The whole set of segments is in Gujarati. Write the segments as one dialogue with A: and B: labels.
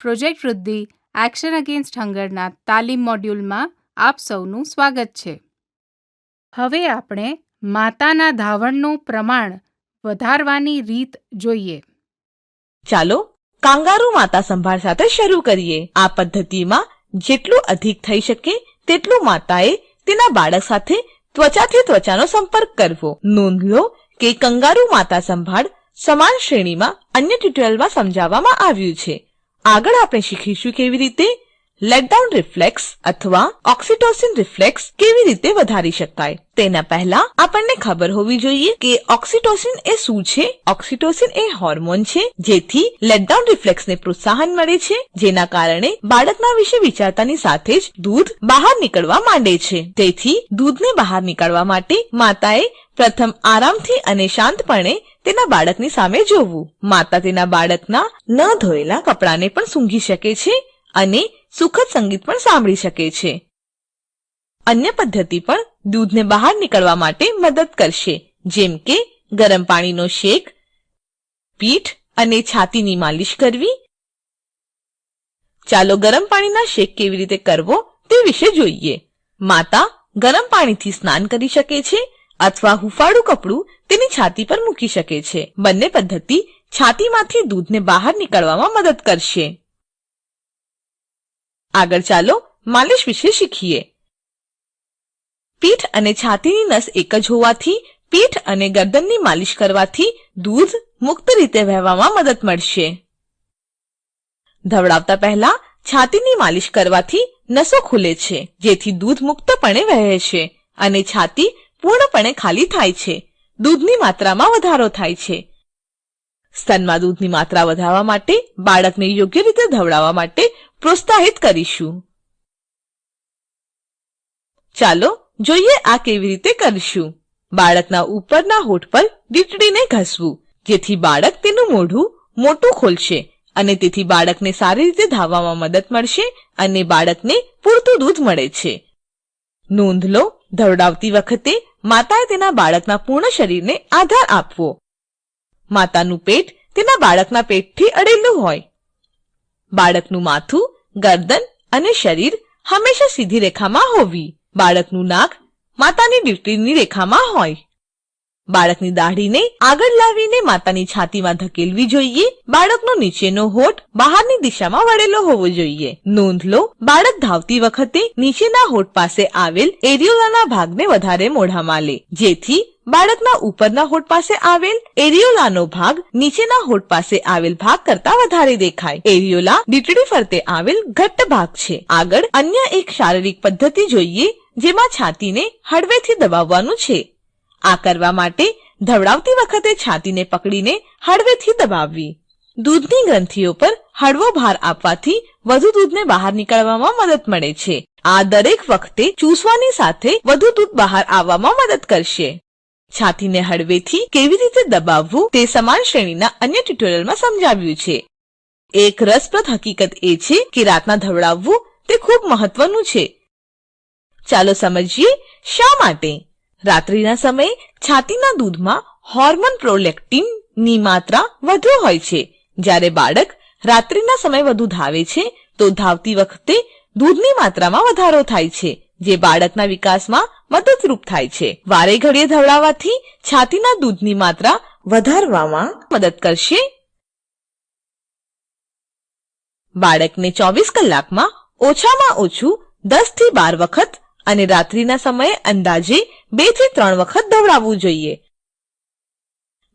A: પ્રોજેક્ટ વૃદ્ધિ, એક્શન અગેન્સ્ટ હંગરના તાલીમ મોડ્યુલમાં આપ સૌનું સ્વાગત છે. હવે આપણે માતાના ધાવણનું પ્રમાણ વધારવાની રીત જોઈએ.
B: ચાલો કાંગારૂ માતા સંભાળ સાથે શરૂ કરીએ. આ પદ્ધતિમાં જેટલું અધિક થઈ શકે તેટલું માતાએ તેના બાળક સાથે ત્વચાથી ત્વચાનો સંપર્ક કરવો. નોંધ લો કે કંગારૂ માતા સંભાળ સમાન શ્રેણીમાં અન્ય ટ્યુટોરિયલમાં સમજાવવામાં આવ્યું છે. આગળ આપણે શીખીશું કેવી રીતે લેટડાઉન રિફ્લેક્સ અથવા ઓક્સિટોસિન રિફ્લેક્સ કેવી રીતે વધારી શકાય? તેના પહેલા આપણને ખબર હોવી જોઈએ કે ઓક્સિટોસિન એ શું છે? ઓક્સિટોસિન એ હોર્મોન છે, જેથી લેટડાઉન રિફ્લેક્સને પ્રોત્સાહન મળે છે, જેના કારણે બાળકના વિશે વિચારતાની સાથે જ દૂધ બહાર નીકળવા માંડે છે. તેથી દૂધને બહાર નીકળવા માટે માતાએ પ્રથમ આરામથી અને શાંતપણે તેના બાળકની સામે જોવું. માતા તેના બાળકના ન ધોયેલા કપડાને પણ સૂંઘી શકે છે અને સુખદ સંગીત પણ સાંભળી શકે છે. અન્ય પદ્ધતિ પણ દૂધને બહાર નીકળવા માટે મદદ કરશે, જેમ કે ગરમ પાણીનો શેક, પીઠ અને છાતીની માલિશ કરવી. ચાલો ગરમ પાણીના શેક કેવી રીતે કરવો તે વિશે જોઈએ. માતા ગરમ પાણીથી સ્નાન કરી શકે છે અથવા હૂંફાળું કપડું તેની છાતી પર મૂકી શકે છે. બંને પદ્ધતિ છાતીમાંથી દૂધને બહાર નીકળવામાં મદદ કરશે. આગળ ચાલો માલિશ વિશે શીખીએ. પીઠ અને છાતીની નસ એક જ હોવાથી, પીઠ અને ગરદનની માલિશ કરવાથી દૂધ મુક્ત રીતે વહેવામાં મદદ મળશે. ધવડાવતા પહેલા છાતીની માલિશ કરવાથી નસો ખુલે છે, જેથી દૂધ મુક્તપણે વહે છે અને છાતી પૂર્ણપણે ખાલી થાય છે. દૂધની માત્રામાં વધારો થાય છે. સ્તનમાં દૂધની માત્રા વધારવા માટે, બાળકને યોગ્ય રીતે ધવડાવવા માટે પ્રોત્સાહિત કરીશું. ચાલો જોઈએ આ કેવી રીતે કરીશું. બાળકના ઉપરના હોઠ પર ડીટડીને ઘસવું, જેથી બાળક તેનું મોઢું મોટું ખોલશે અને તેથી બાળકને સારી રીતે ધાવવામાં મદદ મળશે અને બાળકને પૂરતું દૂધ મળે છે. નોંધ લો, ધવડાવતી વખતે માતાએ તેના બાળકના પૂર્ણ શરીરને આધાર આપવો. માતાનું પેટ તેના બાળકના પેટથી અડેલું હોય. બાળકનું માથું, ગરદન અને શરીર હંમેશા સીધી રેખામાં હોવી. બાળકનું નાક માતાની દીકરીની રેખામાં હોય. બાળકની દાઢીને આગળ લાવીને માતાની છાતીમાં ધકેલવી જોઈએ. બાળકનો નીચેનો હોઠ બહારની દિશામાં વળેલો હોવો જોઈએ. નોંધ લો, બાળક ધાવતી વખતે નીચેના હોઠ પાસે આવેલ એરિયોલાના ભાગને વધારે મોઢામાં લે, જેથી બાળકના ઉપરના હોઠ પાસે આવેલ એરિયોલાનો ભાગ નીચેના હોઠ પાસે આવેલ ભાગ કરતા વધારે દેખાય. એરિયોલા ડીટડી ફરતે આવેલ ઘટ્ટ ભાગ છે. આગળ અન્ય એક શારીરિક પદ્ધતિ જોઈએ, જેમાં છાતીને હળવેથી દબાવવાનું છે. આ કરવા માટે ધવડાવતી વખતે છાતીને પકડીને હળવેથી દબાવવી. દૂધની ગ્રંથિઓ પર હળવો ભાર આપવાથી વધુ દૂધને બહાર નીકળવામાં મદદ મળે છે. આ દરેક વખતે ચૂસવાની સાથે વધુ દૂધ બહાર આવવામાં મદદ કરશે. છાતીને હળવેથી કેવી રીતે દબાવવું તે સમાન શ્રેણીના અન્ય ટ્યુટોરિયલમાં સમજાવ્યું છે. એક રસપ્રદ હકીકત એ છે કે રાતના ધવડાવવું તે ખૂબ મહત્વનું છે. ચાલો સમજીએ શા માટે? રાત્રિના સમયે છાતીના દૂધમાં હોર્મોન પ્રોલેક્ટિનની માત્રા વધુ હોય છે. જ્યારે બાળક રાત્રિના સમયે વધુ ધાવે છે, તો ધાવતી વખતે દૂધની માત્રામાં વધારો થાય છે. જે બાળકના વિકાસમાં મદદરૂપ થાય છે. વારે ઘડીએ ધવડાવવાથી છાતીના દૂધની માત્રા વધારવામાં મદદ કરશે. બાળકને ચોવીસ કલાકમાં ઓછામાં ઓછું દસથી બાર વખત અને રાત્રિના સમયે અંદાજે બેથી ત્રણ વખત ધવડાવવું જોઈએ.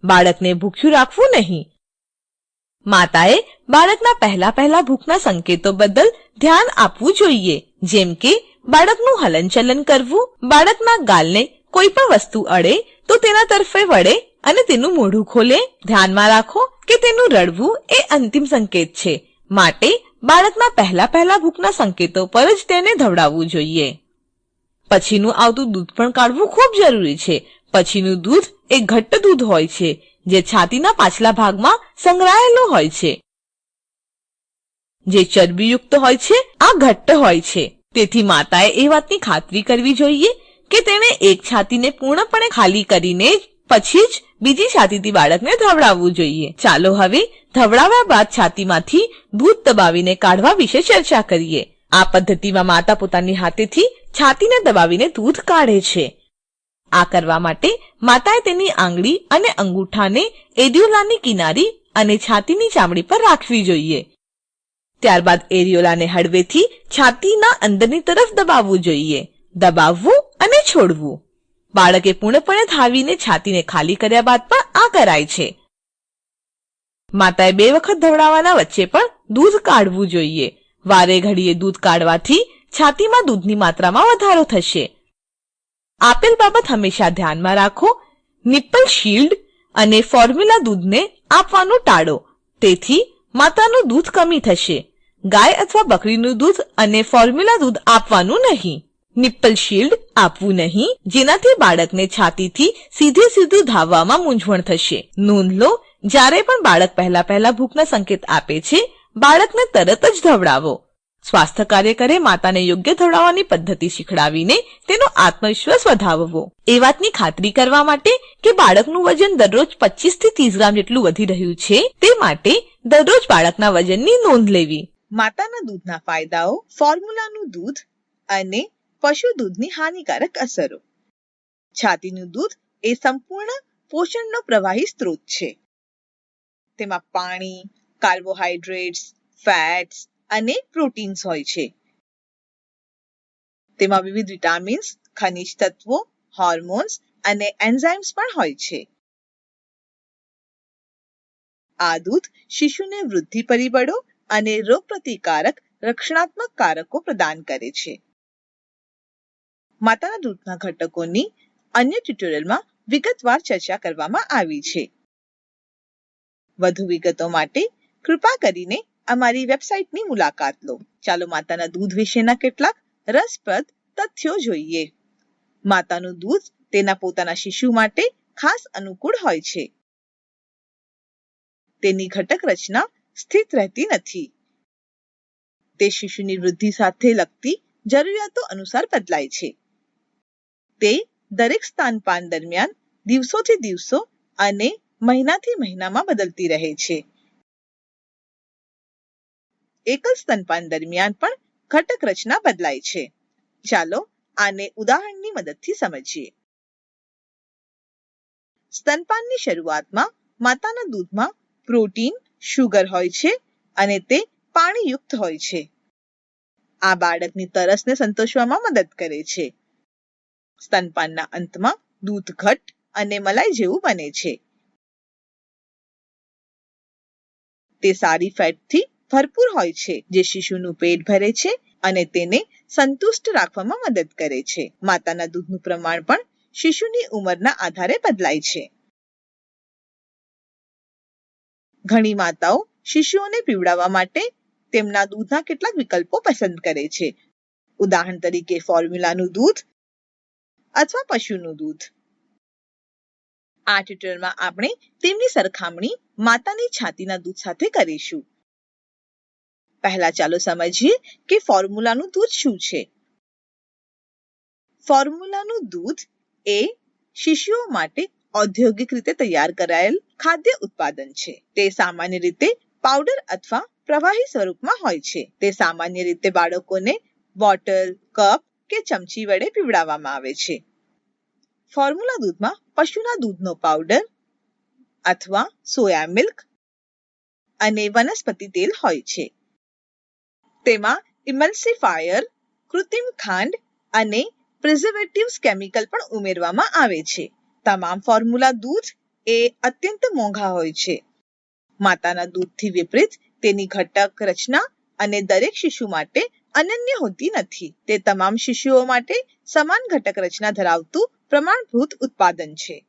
B: બાળકને ભૂખ્યું રાખવું નહીં. માતાએ બાળકના પહેલા પહેલા ભૂખના સંકેતો બદલ ધ્યાન આપવું જોઈએ, જેમ કે બાળકનું હલનચલન કરવું, બાળકના ગાલને કોઈ પણ વસ્તુ અડે, તો તેના તરફે વળે અને તેનું મોઢું ખોલે. ધ્યાનમાં રાખો કે તેનું રડવું એ અંતિમ સંકેત છે. માટે બાળકના પહેલા પહેલા ભૂખના સંકેતો પર જ તેને ધવડાવવું જોઈએ. પછીનું આવતું દૂધ પણ કાઢવું ખૂબ જરૂરી છે. પછીનું દૂધ એ ઘટ્ટ દૂધ હોય છે, જે છાતીના પાછલા ભાગમાં સંગ્રહાયેલું હોય છે. જે ચરબીયુક્ત હોય છે, આ ઘટ્ટ હોય છે. તેથી માતાએ એ વાતની ખાતરી કરવી જોઈએ કે તેણે એક છાતીને પૂર્ણપણે ખાલી કરીને
C: પછી જ બીજી છાતીથી બાળકને ધવડાવવું જોઈએ. ચાલો હવે ધવડાવ્યા બાદ છાતીમાંથી દૂધ દબાવીને કાઢવા વિશે ચર્ચા કરીએ. આ પદ્ધતિમાં માતા પોતાની હાથેથી છાતીને દબાવીને દૂધ કાઢે છે. આ કરવા માટે માતાએ તેની આંગળી અને અંગૂઠાને એડ્યુલાની કિનારી અને છાતીની ચામડી પર રાખવી જોઈએ. ત્યારબાદ એરિયોલાને હળવેથી છાતીના અંદરની તરફ દબાવવું જોઈએ. દબાવવું અને છોડવું. બાળકે પૂર્ણપણે ધાવીને છાતીને ખાલી કર્યા બાદ પણ આ કરાય છે. માતાએ બે વખત ધવડાવવાના વચ્ચે પણ દૂધ કાઢવું જોઈએ. વારે ઘડીએ દૂધ કાઢવાથી છાતીમાં દૂધની માત્રામાં વધારો થશે. આપેલ બાબત હંમેશા ધ્યાનમાં રાખો. નિપ્પલ શીલ્ડ અને ફોર્મ્યુલા દૂધને આપવાનું ટાળો. તેથી માતાનું દૂધ કમી થશે. ગાય અથવા બકરીનું દૂધ અને ફોર્મ્યુલા દૂધ આપવાનું નહીં. નિપ્પલ શીલ્ડ આપવું નહીં, જેનાથી બાળકને છાતીથી સીધે સીધું ધાવવામાં મૂંઝવણ થશે. નોંધ લો, જ્યારે પણ બાળક પહેલા પહેલા ભૂખના સંકેત આપે છે, બાળકને તરત જ ધવડાવો. સ્વાસ્થ્ય કાર્યકરે માતાને યોગ્ય ધવડાવવાની પદ્ધતિ શીખડાવીને તેનો આત્મવિશ્વાસ વધાવવો. એ વાતની ખાતરી કરવા માટે કે બાળકનું વજન દરરોજ 25 થી 30 ગ્રામ જેટલું વધી રહ્યું છે, તે માટે દરરોજ બાળકના વજનની નોંધ લેવી.
B: માતાના દૂધના ફાયદાઓ, ફોર્મ્યુલાનું દૂધ અને પશુ દૂધની હાનિકારક અસરો. છાતીનું દૂધ એ સંપૂર્ણ પોષણનો પ્રવાહી સ્ત્રોત છે. તેમાં પાણી કાર્બોહાઈડ્રેટ્સ ફેટ્સ અને પ્રોટીન્સ હોય છે. તેમાં વિવિધ વિટામિન્સ, ખનિજ તત્વો, હોર્મોન્સ અને એન્ઝાઇમ્સ પણ હોય છે. આ દૂધ શિશુને વૃદ્ધિ પરિબળો અને રોગપ્રતિકારક, રક્ષણાત્મક કારકો પ્રદાન કરે છે. માતાના દૂધના ઘટકોની અન્ય ટ્યુટોરિયલમાં વિગતવાર ચર્ચા કરવામાં આવી છે. વધુ વિગતો માટે કૃપા કરીને અમારી વેબસાઇટની મુલાકાત લો. ચાલો માતાના દૂધ વિશેના કેટલાક રસપ્રદ તથ્યો જોઈએ. માતાનું દૂધ તેના પોતાના શિશુ માટે ખાસ અનુકૂળ હોય છે. તેની ઘટક રચના સ્થિત રહેતી નથી. તે શિશુની વૃદ્ધિ સાથે લગતી જરૂરિયાતો અનુસાર બદલાય છે. તે દરેક સ્તનપાન દરમિયાન દિવસોથી દિવસો અને મહિનાથી મહિનામાં બદલતી રહે છે. એકલ સ્તનપાન દરમિયાન પણ ઘટક રચના બદલાય છે. ચાલો આને ઉદાહરણની મદદથી સમજીએ. સ્તનપાનની શરૂઆતમાં માતાના દૂધમાં પ્રોટીન શુગર હોય છે અને તે પાણીયુક્ત હોય છે. આ બાળકની તરસને સંતોષવામાં મદદ કરે છે. સ્તનપાનના અંતમાં દૂધ ઘટ અને મલાઈ જેવું બને છે. તે સારી ફેટથી ભરપૂર હોય છે, જે શિશુનું પેટ ભરે છે અને તેને સંતુષ્ટ રાખવામાં મદદ કરે છે. માતાના દૂધનું પ્રમાણ પણ શિશુની ઉંમરના આધારે બદલાય છે. ઘણી માતાઓ શિશુઓને પીવડાવવા માટે તેમના દૂધના કેટલાક વિકલ્પો પસંદ કરે છે. ઉદાહરણ તરીકે ફોર્મ્યુલાનું દૂધ અથવા પશુનું દૂધ. આ ટ્યુટોરિયલમાં આપણે તેમની સરખામણી માતાની છાતીના દૂધ સાથે કરીશું. પહેલા ચાલો સમજીએ કે ફોર્મ્યુલાનું દૂધ શું છે. ફોર્મ્યુલાનું દૂધ એ શિશુઓ માટે ઔદ્યોગિક રીતે તૈયાર કરાયેલ ખાદ્ય ઉત્પાદન છે. તે સામાન્ય રીતે પાવડર અથવા પ્રવાહી સ્વરૂપમાં હોય છે. તે સામાન્ય રીતે બાળકોને બોટલ, કપ કે ચમચી વડે પીવડાવવામાં આવે છે. ફોર્મ્યુલા દૂધમાં પશુના દૂધનો પાવડર અથવા સોયા મિલ્ક અને વનસ્પતિ તેલ હોય છે. તેમાં ઇમલ્સિફાયર કૃત્રિમ ખાંડ અને પ્રિઝર્વેટિવ્સ કેમિકલ પણ ઉમેરવામાં આવે છે. તમામ ફોર્મ્યુલા દૂધ એ અત્યંત મોંઘા હોય છે. માતાના દૂધથી વિપરીત તેની ઘટક રચના અને દરેક શિશુ માટે અનન્ય હોતી નથી. તે તમામ શિશુઓ માટે સમાન ઘટક રચના ધરાવતું પ્રમાણભૂત ઉત્પાદન છે.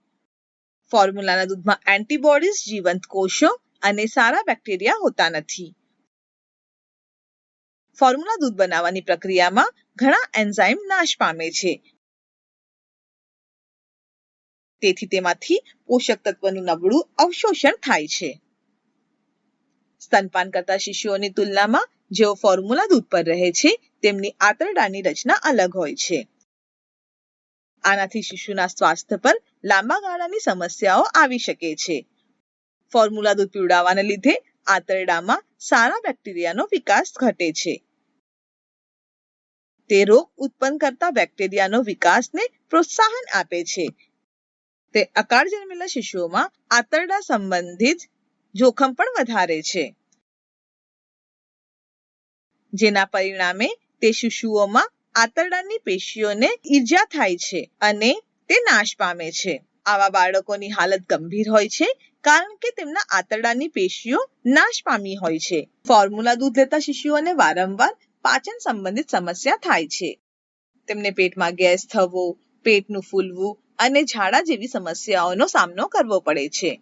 B: ફોર્મ્યુલાના દૂધમાં એન્ટીબોડીઝ, જીવંત કોષો અને સારા બેક્ટેરિયા હોતા નથી. ફોર્મ્યુલા દૂધ બનાવવાની પ્રક્રિયામાં ઘણા એન્ઝાઇમ નાશ પામે છે. તેથી તેમાંથી પોષક તત્વનું નબળું અવશોષણ થાય છે. સ્તનપાન કરતા શિશુઓની તુલનામાં જેઓ ફોર્મ્યુલા દૂધ પર રહે છે, તેમની આંતરડાની રચના અલગ હોય છે. આનાથી શિશુના સ્વાસ્થ્ય પર લાંબા ગાળાની સમસ્યાઓ આવી શકે છે. ફોર્મ્યુલા દૂધ પીવડાવવાને લીધે આંતરડામાં સારા બેક્ટેરિયાનો વિકાસ ઘટે છે. તે રોગ ઉત્પન્ન કરતા બેક્ટેરિયાનો વિકાસને પ્રોત્સાહન આપે છે. તે અકાળ જન્મેલા શિશુઓમાં આંતરડા સંબંધિત જોખમ પણ વધારે છે. જેના પરિણામે તે શિશુઓમાં આંતરડાની પેશીઓને ઈજા થાય છે અને તે નાશ પામે છે. આવા બાળકોની હાલત ગંભીર હોય છે કારણ કે તેમના આંતરડાની પેશીઓ નાશ પામી હોય છે. ફોર્મ્યુલા દૂધ લેતા શિશુઓને વારંવાર પાચન સંબંધિત સમસ્યા થાય છે. તેમને પેટમાં ગેસ થવો, પેટનું ફૂલવું અને ઝાડા જેવી સમસ્યાઓનો સામનો કરવો પડે છે.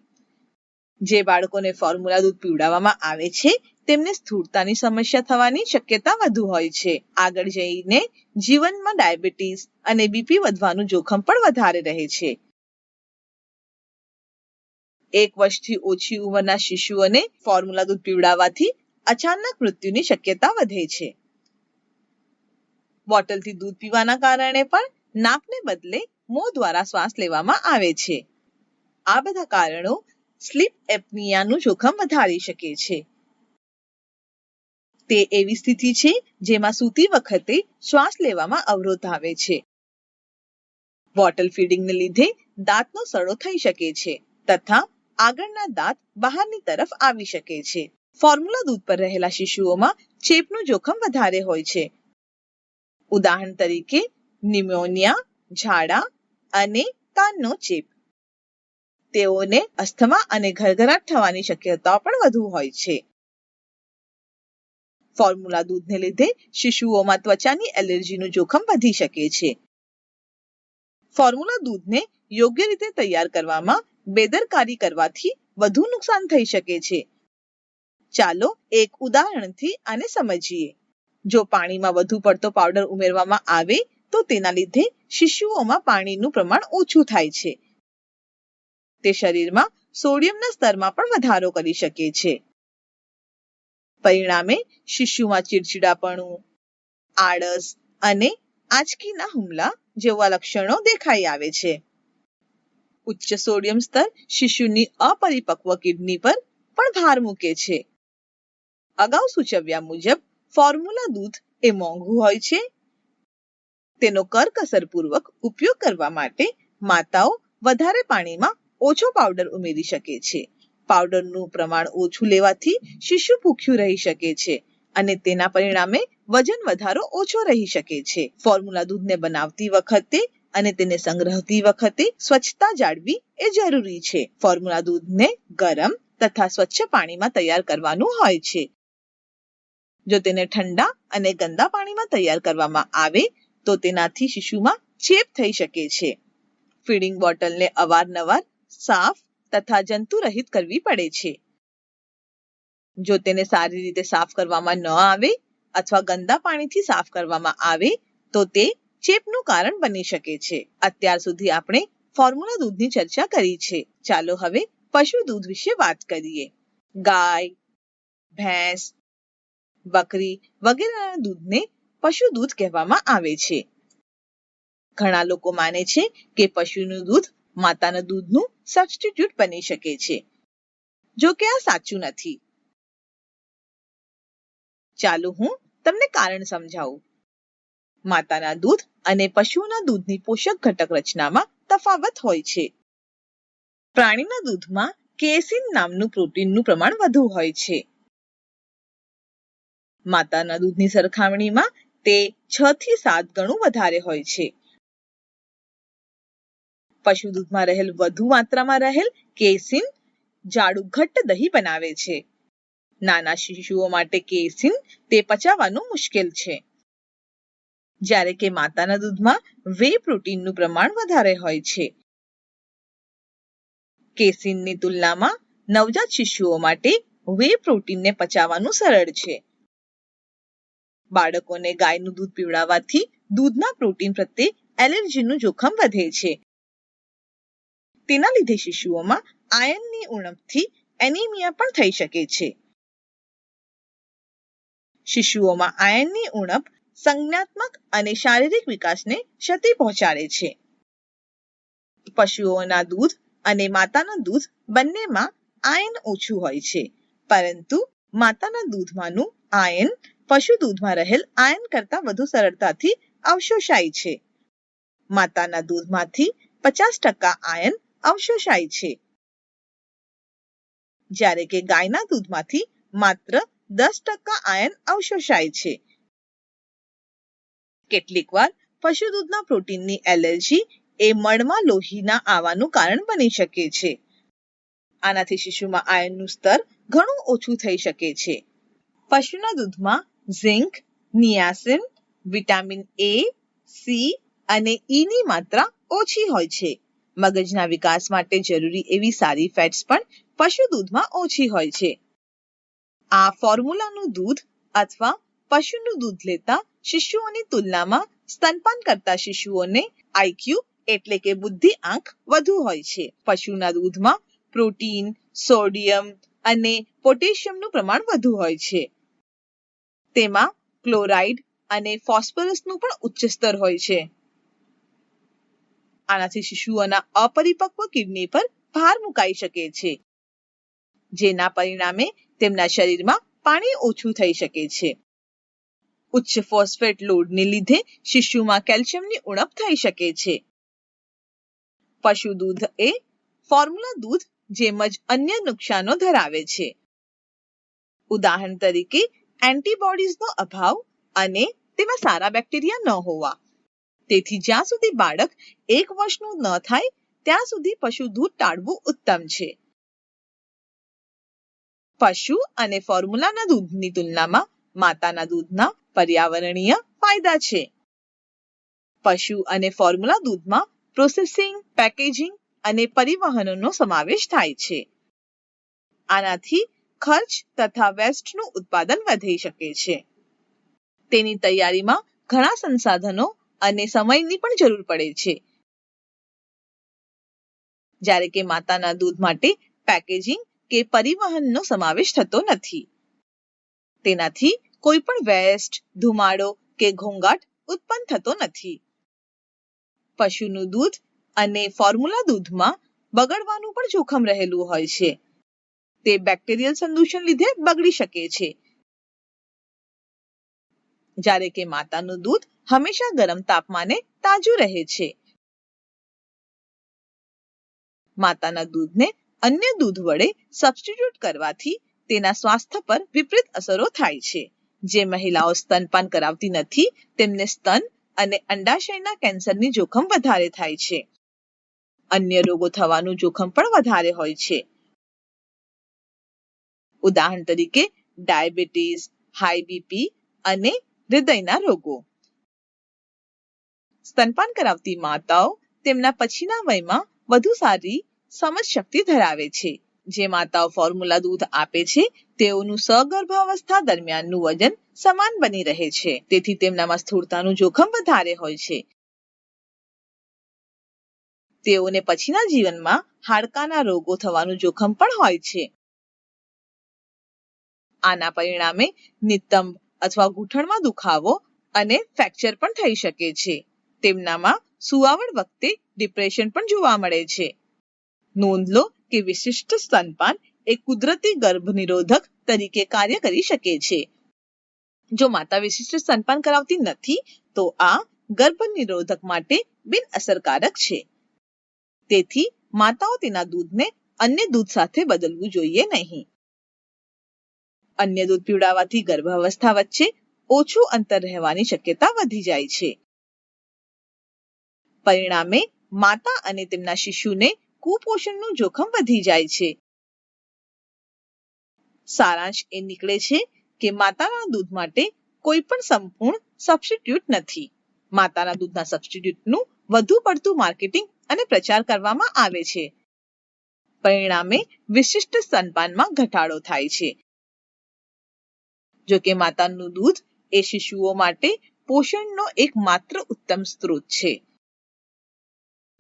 B: જે બાળકોને ફોર્મ્યુલા દૂધ પીવડાવવામાં આવે છે, તેમને સ્થૂળતાની સમસ્યા થવાની શક્યતા વધુ હોય છે. આગળ જઈને જીવનમાં ડાયાબિટીસ અને બીપી વધવાનું જોખમ પણ વધારે રહે છે. એક વર્ષથી ઓછી ઉંમરના શિશુઓને ફોર્મ્યુલા દૂધ પીવડાવવાથી અચાનક મૃત્યુની શક્યતા વધે છે. બોટલથી દૂધ પીવાના કારણે પણ નાકને બદલે મોં દ્વારા શ્વાસ લેવામાં આવે છે. આ બધા કારણો સ્લીપ એપનિયાનું જોખમ વધારી શકે છે. તે એવી સ્થિતિ છે જેમાં સૂતી વખતે શ્વાસ લેવામાં અવરોધ આવે છે. બોટલ ફીડિંગને લીધે દાંતનો સડો થઈ શકે છે તથા આગળના દાંત બહારની તરફ આવી શકે છે. ફોર્મ્યુલા દૂધ પર રહેલા શિશુઓમાં ચેપનું જોખમ વધારે હોય છે. ઉદાહરણ તરીકે, ન્યુમોનિયા, ઝાડા અને કાનનો ચેપ. તેઓને અસ્થમા અને ઘરઘરાટ થવાની શક્યતા પણ વધુ હોય છે. ફોર્મ્યુલા દૂધને લીધે શિશુઓમાં ત્વચાની એલર્જીનું જોખમ વધી શકે છે. ફોર્મ્યુલા દૂધને યોગ્ય રીતે તૈયાર કરવામાં બેદરકારી કરવાથી વધુ નુકસાન થઈ શકે છે. ચાલો એક ઉદાહરણથી આને સમજીએ. જો પાણીમાં વધુ પડતો પાવડર ઉમેરવામાં આવે તો તેના લીધે શિશુઓમાં પાણીનું પ્રમાણ ઓછું થાય છે. તે શરીરમાં સોડિયમના સ્તરમાં પણ વધારો કરી શકે છે. પરિણામે શિશુમાં ચીડચીડાપણું, આળસ અને આંચકીના હુમલા જેવા લક્ષણો દેખાઈ આવે છે. ઉચ્ચ સોડિયમ સ્તર શિશુની અપરિપક્વ કિડની પર પણ ભાર મૂકે છે. અગાઉ સૂચવ્યા મુજબ ફોર્મ્યુલા દૂધ એ મોંઘું હોય છે તેનો કરકસરપૂર્વક ઉપયોગ કરવા માટે માતાઓ વધારે પાણીમાં ઓછો પાવડર ઉમેરી શકે છે. પાવડરનું પ્રમાણ ઓછું લેવાથી શિશુ ભૂખ્યું રહી શકે છે અને તેના પરિણામે વજન વધારો ઓછો રહી શકે છે. ફોર્મ્યુલા દૂધને બનાવતી વખતે અને તેને સંગ્રહતી વખતે સ્વચ્છતા જાળવી એ જરૂરી છે. ફોર્મ્યુલા દૂધને ગરમ તથા સ્વચ્છ પાણીમાં તૈયાર કરવાનું હોય છે. જો તેને ઠંડા અને ગંદા પાણીમાં તૈયાર કરવામાં આવે તો તેનાથી શિશુમાં ચેપ થઈ શકે છે. ફીડિંગ બોટલને અવારનવાર સાફ તથા જંતુરહિત કરવી પડે છે. જો તેને સારી રીતે સાફ કરવામાં ન આવે અથવા ગંદા પાણીથી સાફ કરવામાં આવે, તો તે ચેપનું કારણ બની શકે છે. અત્યાર સુધી આપણે ફોર્મ્યુલા દૂધની ચર્ચા કરી છે. ચાલો હવે પશુ દૂધ વિશે વાત કરીએ. ગાય, ભેંસ, બકરી વગેરેના દૂધને પશુ દૂધ કહેવામાં આવે છે. ઘણા લોકો માને છે કે પશુનું દૂધ માતાના દૂધનું સબસ્ટિટ્યુટ બની શકે છે. જો કે આ સાચું નથી. ચાલો હું તમને કારણ સમજાવું. માતાના દૂધ અને પશુના દૂધની પોષક ઘટક રચનામાં તફાવત હોય છે. પ્રાણીના દૂધમાં કેસિન નામનું પ્રોટીનનું પ્રમાણ વધુ હોય છે. માતાના દૂધની સરખામણીમાં તે છ થી સાત ગણું વધારે હોય છે. પશુ દૂધમાં રહેલ વધુ માત્રામાં રહેલ કેસિન જાડું ઘટ્ટ દહીં બનાવે છે. નાના શિશુઓ માટે કેસિન તે પચાવવાનું મુશ્કેલ છે. જ્યારે કે માતાના દૂધમાં વે પ્રોટીનનું પ્રમાણ વધારે હોય છે. કેસિનની તુલનામાં નવજાત શિશુઓ માટે વે પ્રોટીનને પચાવવાનું સરળ છે. બાળકોને ગાયનું દૂધ પીવડાવવાથી દૂધના પ્રોટીન પ્રત્યે એલર્જીનું જોખમ વધે છે. તેના લીધે શિશુઓમાં આયનની ઉણપથી એનિમિયા પણ થઈ શકે છે. શિશુઓમાં આયનની ઉણપ સંજ્ઞાત્મક અને શારીરિક વિકાસને ક્ષતિ પહોંચાડે છે. પશુઓના દૂધ અને માતાના દૂધ બંનેમાં આયન ઓછું હોય છે, પરંતુ માતાના દૂધમાંનું આયન પશુ દૂધમાં રહેલ આયન કરતાં વધુ સરળતાથી અવશોષાય છે. માતાના દૂધમાંથી પચાસ ટકા આયન અવશોષાય છે. જ્યારે કે ગાયના દૂધમાંથી માત્ર દસ ટકા આયન અવશોષાય છે. કેટલીક વાર પશુ દૂધના પ્રોટીનની એલર્જી એ મળમાં લોહીના આવવાનું કારણ બની શકે છે. આનાથી શિશુમાં આયનનું સ્તર ઘણું ઓછું થઈ શકે છે. પશુના દૂધમાં zinc, niacin, vitamin A C અને ઈ ની માત્રા ઓછી હોય છે. મગજના વિકાસ માટે જરૂરી એવી સારી ફેટ્સ પણ પશુ દૂધમાં ઓછી હોય છે. આ ફોર્મ્યુલાનું દૂધ અથવા પશુનું દૂધ લેતા શિશુઓની તુલનામાં સ્તનપાન કરતા શિશુઓને આઈક્યુ એટલે કે બુદ્ધિ આંક વધુ હોય છે. પશુના દૂધમાં પ્રોટીન, સોડિયમ અને પોટેશિયમનું પ્રમાણ વધુ હોય છે. તેમાં ક્લોરાઇડ અને ફોસ્ફરસનું પણ ઉચ્ચ સ્તર હોય છે. આનાથી શિશુઓના અપરિપક્વ કિડની પર ભાર મુકાઈ શકે છે, જેના પરિણામે તેમના શરીરમાં પાણી ઓછું થઈ શકે છે. ઉચ્ચ ફોસ્ફેટ લોડને લીધે શિશુમાં કેલ્શિયમની ઉણપ થઈ શકે છે. પશુ દૂધ એ ફોર્મ્યુલા દૂધ જેમ જ અન્ય નુકસાનો ધરાવે છે. ઉદાહરણ તરીકે એન્ટીબોડીઝનો અભાવ અને તેમાં સારા બેક્ટેરિયા ન હોવા. તેથી જ્યાં સુધી બાળક એક વર્ષનું ન થાય, ત્યાં સુધી પશુ દૂધ ટાળવું ઉત્તમ છે. પશુ અને ફોર્મ્યુલાના દૂધની તુલનામાં માતાના દૂધના પર્યાવરણીય ફાયદા છે. પશુ અને ફોર્મ્યુલા દૂધમાં પ્રોસેસિંગ, પેકેજિંગ અને પરિવહનનો સમાવેશ થાય છે. આનાથી ખર્ચ તથા વેસ્ટનું ઉત્પાદન વધી શકે છે. તેની તૈયારીમાં ઘણા સંસાધનો અને સમયની પણ જરૂર પડે છે. જ્યારે કે માતાના દૂધ માટે પેકેજિંગ કે પરિવહનનો સમાવેશ થતો નથી. તેનાથી કોઈ પણ વેસ્ટ, ધુમાડો કે ઘોંઘાટ ઉત્પન્ન થતો નથી. પશુનું દૂધ અને ફોર્મ્યુલા દૂધમાં બગડવાનું પણ જોખમ રહેલું હોય છે. તે બેક્ટેરિયલ સંદૂષણ લીધે બગડી શકે છે. જ્યારે કે માતાનું દૂધ હંમેશા ગરમ તાપમાને તાજું રહે છે. માતાના દૂધને અન્ય દૂધ વડે સબસ્ટિટ્યુટ કરવાથી તેના સ્વાસ્થ્ય પર વિપરીત અસરો થાય છે. જે મહિલાઓ સ્તનપાન કરાવતી નથી, તેમને સ્તન અને અંડાશયના કેન્સરની જોખમ વધારે થાય છે. અન્ય રોગો થવાનું જોખમ પણ વધારે હોય છે. ઉદાહરણ તરીકે ડાયાબિટીસ હાઈ બીપી અને હૃદયના રોગો. સ્તનપાન કરાવતી માતાઓ તેમના પછીના વયમાં વધુ સારી સમજ શક્તિ ધરાવે છે. જે માતાઓ ફોર્મ્યુલા દૂધ આપે છે, તેઓનું સગર્ભાવસ્થા દરમિયાનનું વજન સમાન બની રહે છે. તેથી તેમનામાં સ્થૂળતાનું જોખમ વધારે હોય છે. તેઓને પછીના જીવનમાં હાડકાના રોગો થવાનું જોખમ પણ હોય છે. આના પરિણામે નિતંબ અથવા ઘૂંટણમાં દુખાવો અને ફ્રેક્ચર પણ થઈ શકે છે. તેમનામાં સુવાવડ વખતે ડિપ્રેશન પણ જોવા મળે છે. નોંધ લો કે વિશિષ્ટ સ્તનપાન એ કુદરતી ગર્ભ તરીકે કાર્ય કરી શકે છે. જો માતા વિશિષ્ટ સ્તનપાન કરાવતી નથી, તો આ ગર્ભ નિરોધક માટે બિન અસરકારક છે. તેથી માતાઓ તેના દૂધને અન્ય દૂધ સાથે બદલવું જોઈએ નહીં. અન્ય દૂધ પીવડાવવાથી ગર્ભાવસ્થા વચ્ચે ઓછું અંતર રહેવાની શક્યતા વધી જાય છે. પરિણામે માતા અને તેમના શિશુને કુપોષણનું જોખમ વધી જાય છે. સારાંશ એ નીકળે છે કે માતાના દૂધ માટે કોઈ પણ સંપૂર્ણ સબસ્ટિટ્યુટ નથી. માતાના દૂધના સબસ્ટિટ્યુટનું વધુ પડતું માર્કેટિંગ અને પ્રચાર કરવામાં આવે છે. પરિણામે વિશિષ્ટ સ્તનપાનમાં ઘટાડો થાય છે. જો કે માતાનું દૂધ એ શિશુઓ માટે પોષણનો એક માત્ર ઉત્તમ સ્ત્રોત છે.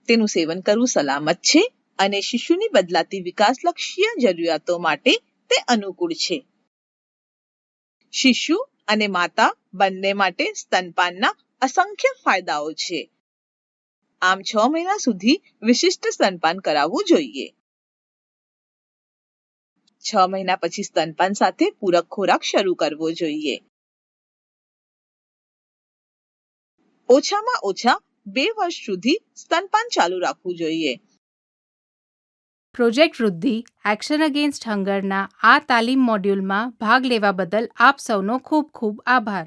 B: તેનું સેવન કરવું સલામત છે અને શિશુની બદલાતી વિકાસલક્ષીય જરૂરિયાતો માટે તે અનુકૂળ છે. શિશુ અને માતા બંને માટે સ્તનપાનના અસંખ્ય ફાયદાઓ છે. આમ છ મહિના સુધી વિશિષ્ટ સ્તનપાન કરાવવું જોઈએ. છ મહિના પછી સ્તનપાન સાથે પૂરક ખોરાક શરૂ કરવો જોઈએ. ઓછામાં ઓછા બે વર્ષ સુધી સ્તનપાન ચાલુ રાખવું જોઈએ.
A: પ્રોજેક્ટ વૃદ્ધિ, એક્શન અગેન્સ્ટ હંગરના આ તાલીમ મોડ્યુલમાં ભાગ લેવા બદલ આપ સૌનો ખૂબ ખૂબ આભાર.